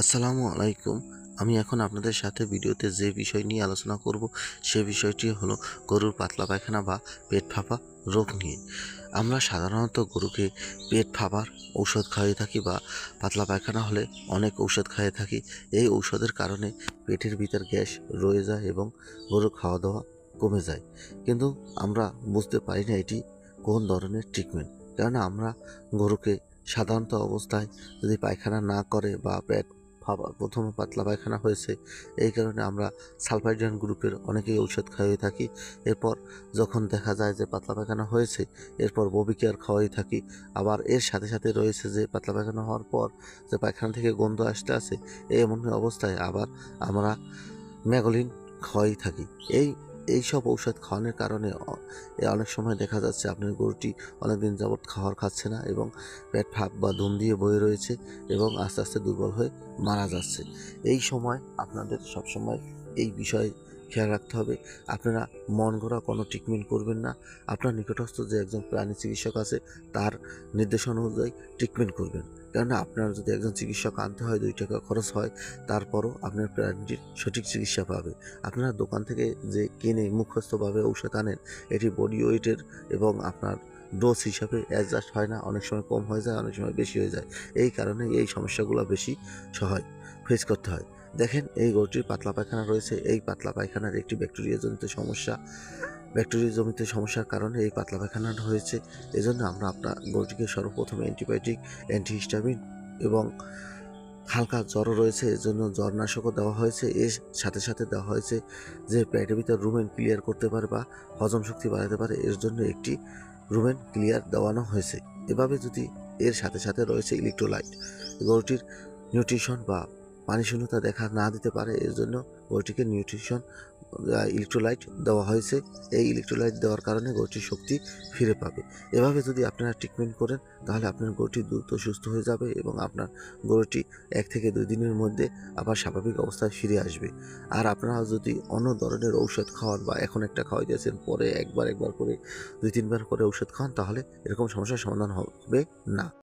আসসালামু আলাইকুম। আমি এখন আপনাদের সাথে ভিডিওতে যে বিষয় নিয়ে আলোচনা করব, সে বিষয়টি হলো গরুর পাতলা পায়খানা বা পেট ফাঁপা রোগ নিয়ে। আমরা সাধারণত গরুকে পেট ফাঁপার ঔষধ খাইয়ে থাকি বা পাতলা পায়খানা হলে অনেক ঔষধ খাইয়ে থাকি। এই ঔষধের কারণে পেটের ভিতর গ্যাস রয়ে যায় এবং গরুর খাওয়া দাওয়া কমে যায়। কিন্তু আমরা বুঝতে পারি না এটি কোন ধরনের ট্রিটমেন্ট কেননা আমরা গরুকে সাধারণত অবস্থায় যদি পায়খানা না করে বা পেট প্রথমে পাতলা পায়খানা হয়েছে। এই কারণে আমরা সালফাইডিয়ান গ্রুপের অনেকেই ঔষধ খাইয়ে থাকি। এরপর যখন দেখা যায় যে পাতলা পায়খানা হয়েছে, এরপর ববি কেয়ার খাওয়াই থাকি। আবার এর সাথে সাথে রয়েছে যে পাতলা পায়খানা হওয়ার পর যে পায়খানা থেকে গন্ধ আসতে আসে এমন অবস্থায় আবার আমরা ম্যাগোলিন খাওয়াই থাকি। এই এই সব ঔষধ খাওয়ানোর কারণে অনেক সময় দেখা যাচ্ছে আপনার গরুটি অনেকদিন যাবৎ খাওয়ার খাচ্ছে না এবং পেট ফাঁপ বা ধুম দিয়ে বয়ে রয়েছে এবং আস্তে আস্তে দুর্বল হয়ে মারা যাচ্ছে। এই সময় আপনাদের সবসময় এই বিষয়ে খেয়াল রাখতে হবে। আপনারা মন গড়া কোনো ট্রিটমেন্ট করবেন না। আপনার নিকটস্থ যে একজন প্রাণী চিকিৎসক আছে, তার নির্দেশনা অনুযায়ী ট্রিটমেন্ট করবেন। কেননা আপনার যদি একজন চিকিৎসক আনতে হয়, দুই টাকা খরচ হয়, তারপরও আপনার প্রাণীটির সঠিক চিকিৎসা পাবে। আপনারা দোকান থেকে যে কিনে মুখস্থভাবে ঔষধ আনেন, এটি বডি ওয়েটের এবং আপনার ডোজ হিসাবে অ্যাডজাস্ট হয় না। অনেক সময় কম হয়ে যায়, অনেক সময় বেশি হয়ে যায়। এই কারণে এই সমস্যাগুলো বেশি সহায়। ফেস করতে হয়। দেখেন, এই গরুটির পাতলা পায়খানা রয়েছে। এই পাতলা পায়খানার একটি ব্যাকটেরিয়াজনিত সমস্যা। ব্যাকটেরিয়াজনিত সমস্যার কারণে এই পাতলা পায়খানাটা হয়েছে। এজন্য আমরা আপনার গরুটিকে সর্বপ্রথমে অ্যান্টিবায়োটিক অ্যান্টিহিস্টামিন এবং হালকা জ্বরও রয়েছে। এর জন্য জ্বরনাশকও দেওয়া হয়েছে। এর সাথে সাথে দেওয়া হয়েছে যে পেটের ভিতর রুমেন ক্লিয়ার করতে পারে বা হজম শক্তি বাড়াতে পারে। এর জন্য একটি রুমেন ক্লিয়ার দেওয়ানো হয়েছে। এভাবে যদি এর সাথে সাথে রয়েছে ইলেকট্রোলাইট গরুটির নিউট্রিশন বা পানি শূন্যতা দেখা না দিতে পারে, এর জন্য গরুটিকে নিউট্রিশন ইলেকট্রোলাইট দেওয়া হয়েছে। এই ইলেকট্রোলাইট দেওয়ার কারণে গরুটির শক্তি ফিরে পাবে। এভাবে যদি আপনারা ট্রিটমেন্ট করেন, তাহলে আপনার গরুটি দ্রুত সুস্থ হয়ে যাবে এবং আপনার গরুটি এক থেকে দুই দিনের মধ্যে আবার স্বাভাবিক অবস্থায় ফিরে আসবে। আর আপনারা যদি অন্য ধরনের ঔষধ খাওয়ান বা এখন একটা খাওয়াই দিয়েছেন পরে একবার একবার করে, দুই, তিনবার করে ঔষধ খাওয়ান, তাহলে এরকম সমস্যার সমাধান হবে না।